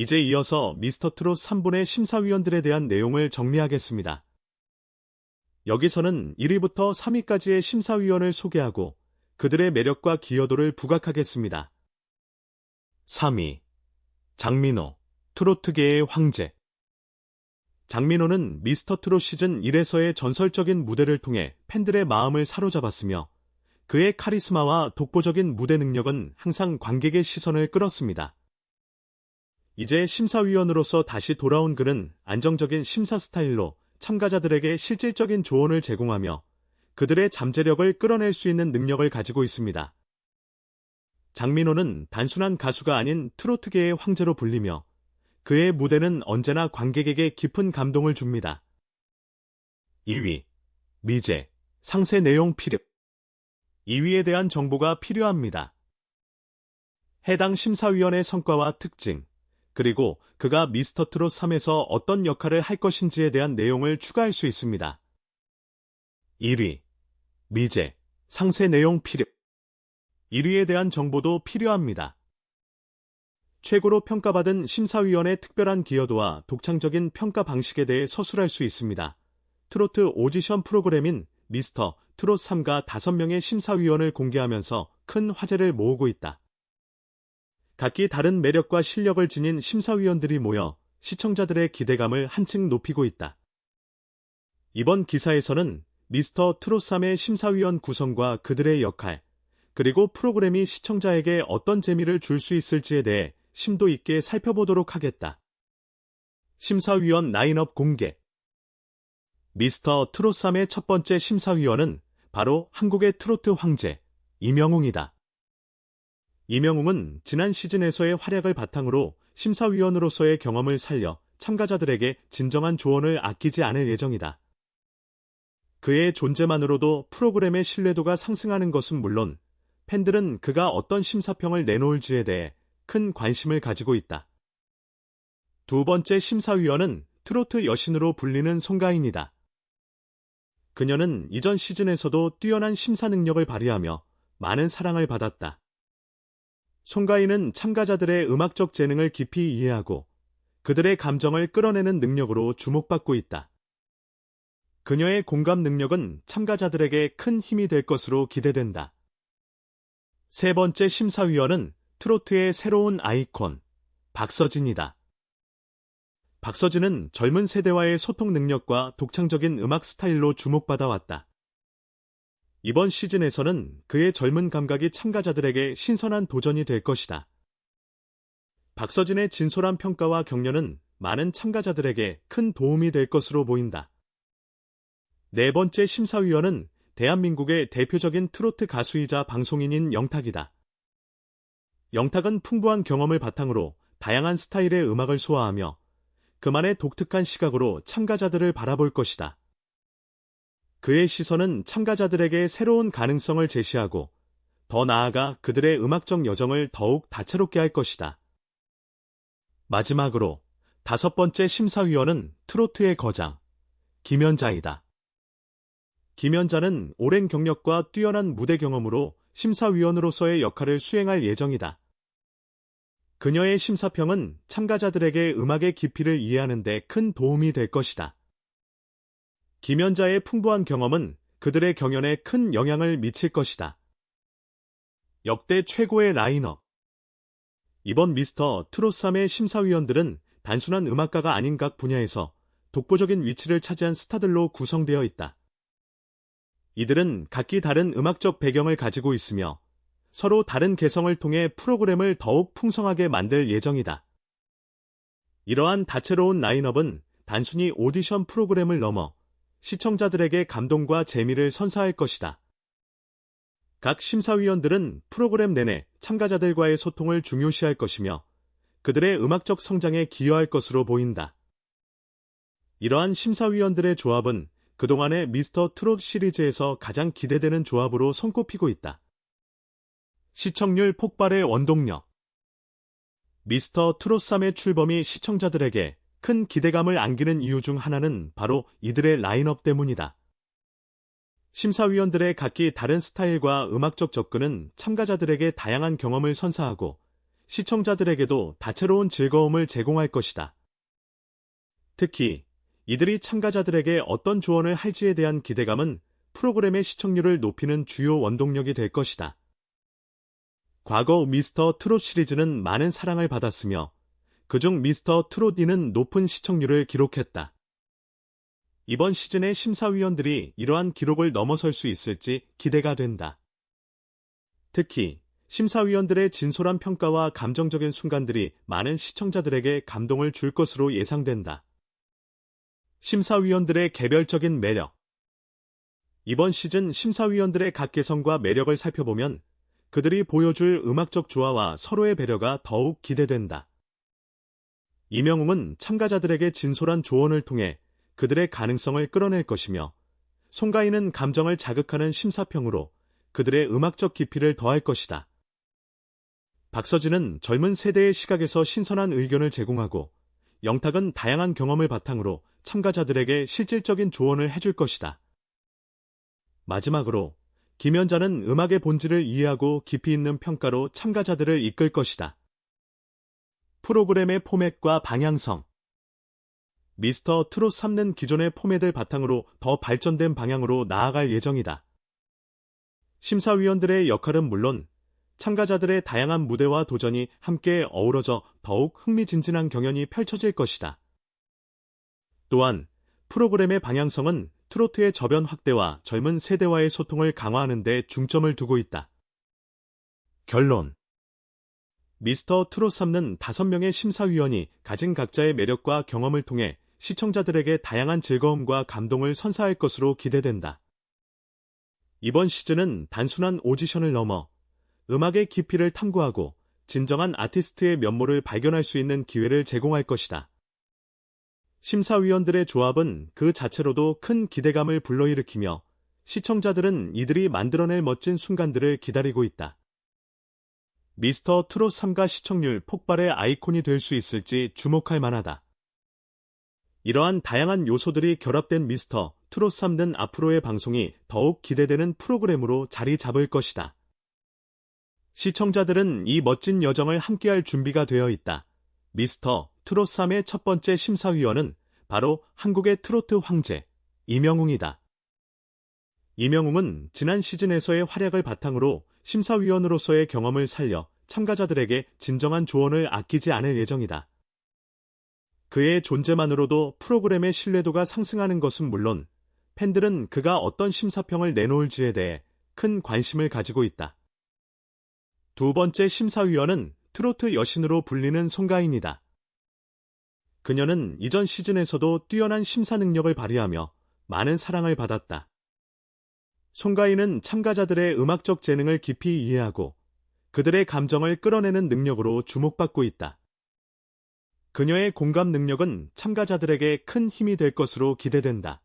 이제 이어서 미스터 트롯 3분의 심사위원들에 대한 내용을 정리하겠습니다. 여기서는 1위부터 3위까지의 심사위원을 소개하고 그들의 매력과 기여도를 부각하겠습니다. 3위 장민호 트로트계의 황제 장민호는 미스터 트롯 시즌 1에서의 전설적인 무대를 통해 팬들의 마음을 사로잡았으며 그의 카리스마와 독보적인 무대 능력은 항상 관객의 시선을 끌었습니다. 이제 심사위원으로서 다시 돌아온 그는 안정적인 심사 스타일로 참가자들에게 실질적인 조언을 제공하며 그들의 잠재력을 끌어낼 수 있는 능력을 가지고 있습니다. 장민호는 단순한 가수가 아닌 트로트계의 황제로 불리며 그의 무대는 언제나 관객에게 깊은 감동을 줍니다. 2위 미제 상세 내용 필요 2위에 대한 정보가 필요합니다. 해당 심사위원의 성과와 특징, 그리고 그가 미스터 트롯 3에서 어떤 역할을 할 것인지에 대한 내용을 추가할 수 있습니다. 1위 미제 상세 내용 필요 1위에 대한 정보도 필요합니다. 최고로 평가받은 심사위원의 특별한 기여도와 독창적인 평가 방식에 대해 서술할 수 있습니다. 트로트 오디션 프로그램인 미스터 트롯 3가 5명의 심사위원을 공개하면서 큰 화제를 모으고 있다. 각기 다른 매력과 실력을 지닌 심사위원들이 모여 시청자들의 기대감을 한층 높이고 있다. 이번 기사에서는 미스터 트롯3의 심사위원 구성과 그들의 역할, 그리고 프로그램이 시청자에게 어떤 재미를 줄 수 있을지에 대해 심도 있게 살펴보도록 하겠다. 심사위원 라인업 공개 미스터 트롯3의 첫 번째 심사위원은 바로 한국의 트로트 황제 이명웅이다. 이명웅은 지난 시즌에서의 활약을 바탕으로 심사위원으로서의 경험을 살려 참가자들에게 진정한 조언을 아끼지 않을 예정이다. 그의 존재만으로도 프로그램의 신뢰도가 상승하는 것은 물론 팬들은 그가 어떤 심사평을 내놓을지에 대해 큰 관심을 가지고 있다. 두 번째 심사위원은 트로트 여신으로 불리는 송가인이다. 그녀는 이전 시즌에서도 뛰어난 심사 능력을 발휘하며 많은 사랑을 받았다. 송가인은 참가자들의 음악적 재능을 깊이 이해하고 그들의 감정을 끌어내는 능력으로 주목받고 있다. 그녀의 공감 능력은 참가자들에게 큰 힘이 될 것으로 기대된다. 세 번째 심사위원은 트로트의 새로운 아이콘, 박서진이다. 박서진은 젊은 세대와의 소통 능력과 독창적인 음악 스타일로 주목받아 왔다. 이번 시즌에서는 그의 젊은 감각이 참가자들에게 신선한 도전이 될 것이다. 박서진의 진솔한 평가와 격려는 많은 참가자들에게 큰 도움이 될 것으로 보인다. 네 번째 심사위원은 대한민국의 대표적인 트로트 가수이자 방송인인 영탁이다. 영탁은 풍부한 경험을 바탕으로 다양한 스타일의 음악을 소화하며 그만의 독특한 시각으로 참가자들을 바라볼 것이다. 그의 시선은 참가자들에게 새로운 가능성을 제시하고 더 나아가 그들의 음악적 여정을 더욱 다채롭게 할 것이다. 마지막으로 다섯 번째 심사위원은 트로트의 거장, 김연자이다. 김연자는 오랜 경력과 뛰어난 무대 경험으로 심사위원으로서의 역할을 수행할 예정이다. 그녀의 심사평은 참가자들에게 음악의 깊이를 이해하는 데 큰 도움이 될 것이다. 김연자의 풍부한 경험은 그들의 경연에 큰 영향을 미칠 것이다. 역대 최고의 라인업 이번 미스터 트롯3의 심사위원들은 단순한 음악가가 아닌 각 분야에서 독보적인 위치를 차지한 스타들로 구성되어 있다. 이들은 각기 다른 음악적 배경을 가지고 있으며 서로 다른 개성을 통해 프로그램을 더욱 풍성하게 만들 예정이다. 이러한 다채로운 라인업은 단순히 오디션 프로그램을 넘어 시청자들에게 감동과 재미를 선사할 것이다. 각 심사위원들은 프로그램 내내 참가자들과의 소통을 중요시할 것이며 그들의 음악적 성장에 기여할 것으로 보인다. 이러한 심사위원들의 조합은 그동안의 미스터 트롯 시리즈에서 가장 기대되는 조합으로 손꼽히고 있다. 시청률 폭발의 원동력 미스터 트롯 3의 출범이 시청자들에게 큰 기대감을 안기는 이유 중 하나는 바로 이들의 라인업 때문이다. 심사위원들의 각기 다른 스타일과 음악적 접근은 참가자들에게 다양한 경험을 선사하고 시청자들에게도 다채로운 즐거움을 제공할 것이다. 특히 이들이 참가자들에게 어떤 조언을 할지에 대한 기대감은 프로그램의 시청률을 높이는 주요 원동력이 될 것이다. 과거 미스터 트롯 시리즈는 많은 사랑을 받았으며 그중 미스터 트롯2는 높은 시청률을 기록했다. 이번 시즌의 심사위원들이 이러한 기록을 넘어설 수 있을지 기대가 된다. 특히 심사위원들의 진솔한 평가와 감정적인 순간들이 많은 시청자들에게 감동을 줄 것으로 예상된다. 심사위원들의 개별적인 매력 이번 시즌 심사위원들의 각 개성과 매력을 살펴보면 그들이 보여줄 음악적 조화와 서로의 배려가 더욱 기대된다. 이명웅은 참가자들에게 진솔한 조언을 통해 그들의 가능성을 끌어낼 것이며 송가인은 감정을 자극하는 심사평으로 그들의 음악적 깊이를 더할 것이다. 박서진은 젊은 세대의 시각에서 신선한 의견을 제공하고 영탁은 다양한 경험을 바탕으로 참가자들에게 실질적인 조언을 해줄 것이다. 마지막으로 김연자는 음악의 본질을 이해하고 깊이 있는 평가로 참가자들을 이끌 것이다. 프로그램의 포맷과 방향성 미스터 트롯 3는 기존의 포맷을 바탕으로 더 발전된 방향으로 나아갈 예정이다. 심사위원들의 역할은 물론 참가자들의 다양한 무대와 도전이 함께 어우러져 더욱 흥미진진한 경연이 펼쳐질 것이다. 또한 프로그램의 방향성은 트로트의 저변 확대와 젊은 세대와의 소통을 강화하는 데 중점을 두고 있다. 결론 미스터 트롯 3는 5명의 심사위원이 가진 각자의 매력과 경험을 통해 시청자들에게 다양한 즐거움과 감동을 선사할 것으로 기대된다. 이번 시즌은 단순한 오디션을 넘어 음악의 깊이를 탐구하고 진정한 아티스트의 면모를 발견할 수 있는 기회를 제공할 것이다. 심사위원들의 조합은 그 자체로도 큰 기대감을 불러일으키며 시청자들은 이들이 만들어낼 멋진 순간들을 기다리고 있다. 미스터 트롯 3가 시청률 폭발의 아이콘이 될 수 있을지 주목할 만하다. 이러한 다양한 요소들이 결합된 미스터 트롯 3는 앞으로의 방송이 더욱 기대되는 프로그램으로 자리 잡을 것이다. 시청자들은 이 멋진 여정을 함께할 준비가 되어 있다. 미스터 트롯 3의 첫 번째 심사위원은 바로 한국의 트로트 황제 이명웅이다. 이명웅은 지난 시즌에서의 활약을 바탕으로 심사위원으로서의 경험을 살려 참가자들에게 진정한 조언을 아끼지 않을 예정이다. 그의 존재만으로도 프로그램의 신뢰도가 상승하는 것은 물론 팬들은 그가 어떤 심사평을 내놓을지에 대해 큰 관심을 가지고 있다. 두 번째 심사위원은 트로트 여신으로 불리는 송가인이다. 그녀는 이전 시즌에서도 뛰어난 심사 능력을 발휘하며 많은 사랑을 받았다. 송가인은 참가자들의 음악적 재능을 깊이 이해하고 그들의 감정을 끌어내는 능력으로 주목받고 있다. 그녀의 공감 능력은 참가자들에게 큰 힘이 될 것으로 기대된다.